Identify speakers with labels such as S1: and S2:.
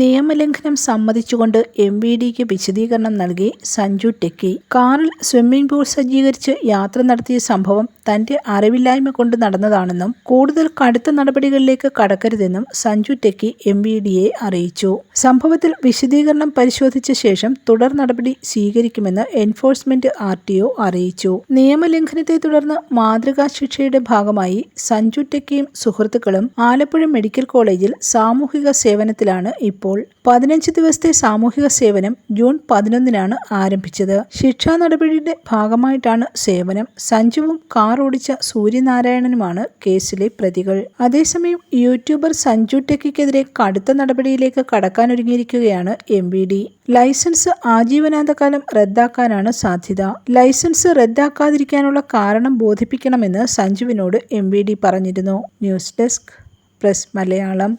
S1: നിയമലംഘനം സമ്മതിച്ചുകൊണ്ട് M V ഡിക്ക് വിശദീകരണം നൽകി സഞ്ജു ടെക്കി. കാറിൽ സ്വിമ്മിംഗ് പൂൾ സജ്ജീകരിച്ച് യാത്ര നടത്തിയ സംഭവം തന്റെ അറിവില്ലായ്മ കൊണ്ട് നടന്നതാണെന്നും കൂടുതൽ കടുത്ത നടപടികളിലേക്ക് കടക്കരുതെന്നും സഞ്ജു ടെക്കി എം വി ഡിയെ അറിയിച്ചു. സംഭവത്തിൽ വിശദീകരണം പരിശോധിച്ച ശേഷം തുടർ നടപടി സ്വീകരിക്കുമെന്ന് എൻഫോഴ്സ്മെന്റ് ആർ ടി ഒ അറിയിച്ചു. നിയമലംഘനത്തെ തുടർന്ന് മാതൃകാ ശിക്ഷയുടെ ഭാഗമായി സഞ്ജു ടെക്കിയും സുഹൃത്തുക്കളും ആലപ്പുഴ മെഡിക്കൽ കോളേജിൽ സാമൂഹിക സേവനത്തിലാണ് ഇപ്പോൾ. പതിനഞ്ച് ദിവസത്തെ സാമൂഹിക സേവനം ജൂൺ പതിനൊന്നിനാണ് ആരംഭിച്ചത്. ശിക്ഷാ നടപടിയുടെ ഭാഗമായിട്ടാണ് സേവനം. സഞ്ജുവും കാർ ഓടിച്ച സൂര്യനാരായണനുമാണ് കേസിലെ പ്രതികൾ. അതേസമയം യൂട്യൂബർ സഞ്ജു ടെക്കിക്കെതിരെ കടുത്ത നടപടിയിലേക്ക് കടക്കാനൊരുങ്ങിയിരിക്കുകയാണ് എം വി ഡി. ലൈസൻസ് ആജീവനാന്തകാലം റദ്ദാക്കാനാണ് സാധ്യത. ലൈസൻസ് റദ്ദാക്കാതിരിക്കാനുള്ള കാരണം ബോധിപ്പിക്കണമെന്ന് സഞ്ജുവിനോട് എം വി ഡി പറഞ്ഞിരുന്നു.
S2: News desk press Malayalam.